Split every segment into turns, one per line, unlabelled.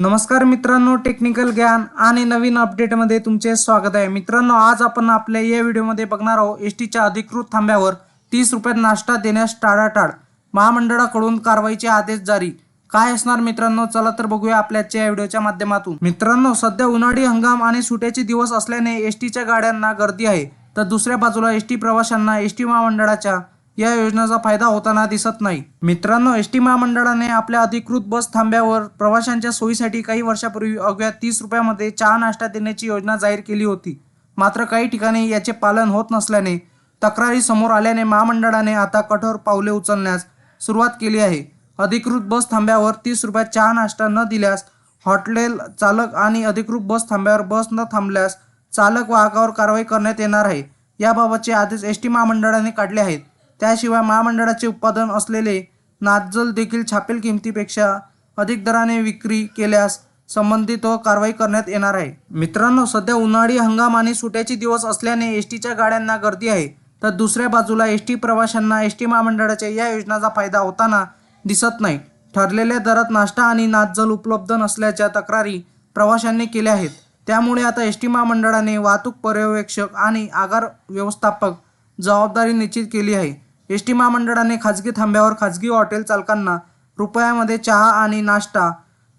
नमस्कार मित्रांनो टेक्निकल ज्ञान आणि नवीन अपडेटमध्ये तुमचे स्वागत आहे. मित्रांनो आज आपण आपल्या या व्हिडिओमध्ये बघणार आहोत एस टीच्या अधिकृत थांब्यावर तीस रुपयात नाश्ता देण्यास टाळाटाळ. महामंडळाकडून कारवाईचे आदेश जारी. काय असणार मित्रांनो चला तर बघूया आपल्याच्या या व्हिडिओच्या माध्यमातून. मित्रांनो सध्या उन्हाळी हंगाम आणि सुट्याचे दिवस असल्याने एस टीच्या गाड्यांना गर्दी आहे. तर दुसऱ्या बाजूला एस टी प्रवाशांना एस टी महामंडळाच्या या योजनेचा फायदा होताना दिसत नाही. मित्रांनो एस टी महामंडळाने आपल्या अधिकृत बस थांब्यावर प्रवाशांच्या सोयीसाठी काही वर्षापूर्वी अवघ्या तीस रुपयामध्ये चहा नाश्ता देण्याची योजना जाहीर केली होती. मात्र काही ठिकाणी याचे पालन होत नसल्याने तक्रारी समोर आल्याने महामंडळाने आता कठोर पावले उचलण्यास सुरुवात केली आहे. अधिकृत बस थांब्यावर तीस रुपयात चहा नाश्ता न दिल्यास हॉटेल चालक आणि अधिकृत बस थांब्यावर बस न थांबल्यास चालक वाहकावर कारवाई करण्यात येणार आहे. याबाबतचे आदेश एस टी महामंडळाने काढले आहेत. त्याशिवाय महामंडळाचे उत्पादन असलेले नाजल देखील छापील किमतीपेक्षा अधिक दराने विक्री केल्यास संबंधित कारवाई करण्यात येणार आहे. मित्रांनो सध्या उन्हाळी हंगाम आणि सुट्याचे दिवस असल्याने एस टीच्या गाड्यांना गर्दी आहे. तर दुसऱ्या बाजूला एस टी प्रवाशांना एस टी महामंडळाच्या या योजनेचा फायदा होताना दिसत नाही. ठरलेल्या दरात नाश्ता आणि नाजल उपलब्ध नसल्याच्या तक्रारी प्रवाशांनी केल्या आहेत. त्यामुळे आता एस टी महामंडळाने वाहतूक पर्यवेक्षक आणि आगार व्यवस्थापक जबाबदारी निश्चित केली आहे. एस टी महामंडळाने खाजगी थांब्यावर खाजगी हॉटेल चालकांना रुपयामध्ये चहा आणि नाश्ता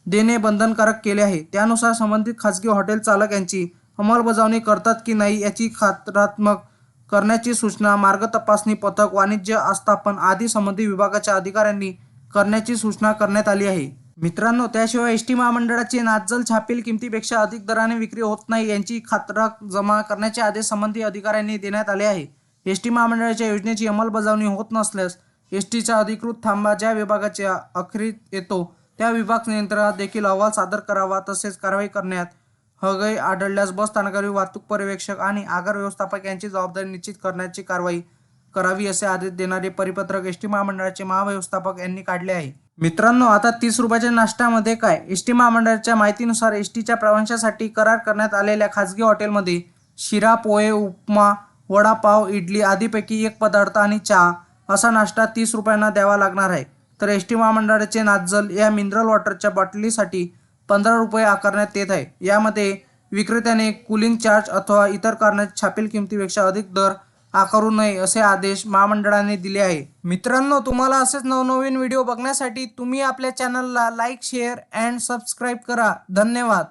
देणे बंधनकारक केले आहे. त्यानुसार संबंधित खाजगी हॉटेल चालक यांची अंमलबजावणी करतात की नाही याची खात्रात्मक करण्याची सूचना मार्ग तपासणी पथक वाणिज्य आस्थापन आदी संबंधित विभागाच्या अधिकाऱ्यांनी करण्याची सूचना करण्यात आली आहे. मित्रांनो त्याशिवाय एस टी महामंडळाचे नाजल छापील किमतीपेक्षा अधिक दराने विक्री होत नाही यांची खात्रा जमा करण्याचे आदेश संबंधित अधिकाऱ्यांनी देण्यात आले आहे. एस टी महामंडळाच्या योजनेची अंमलबजावणी होत नसल्यास एस टीचा अधिकृत थांबा ज्या विभागाच्या अखेरीत येतो त्या विभाग नियंत्रणात देखील अहवाल सादर करावा तसेच कारवाई करण्यात हगय आढळल्यास बस स्थानकावरील वाहतूक पर्यवेक्षक आणि आगार व्यवस्थापक यांची जबाबदारी निश्चित करण्याची कारवाई करावी असे आदेश देणारे परिपत्रक एस टी महामंडळाचे महाव्यवस्थापक यांनी काढले आहे. मित्रांनो आता तीस रुपयाच्या नाश्त्यामध्ये काय? एस टी महामंडळाच्या माहितीनुसार एस टीच्या प्रवाशांसाठी करार करण्यात आलेल्या खाजगी हॉटेलमध्ये शिरा पोहे उपमा वडापाव इडली आदीपैकी एक पदार्थ आणि चहा असा नाश्ता तीस रुपयांना द्यावा लागणार आहे. तर एस टी महामंडळाचे नाजल या मिनरल वॉटरच्या बाटलीसाठी पंधरा रुपये आकारण्यात येत आहे. यामध्ये विक्रेत्याने कुलिंग चार्ज अथवा इतर कारणात छापील किमतीपेक्षा अधिक दर आकारू नये असे आदेश महामंडळाने दिले आहे. मित्रांनो तुम्हाला असेच नवनवीन व्हिडिओ बघण्यासाठी तुम्ही आपल्या चॅनलला लाईक शेअर अँड सबस्क्राईब करा. धन्यवाद.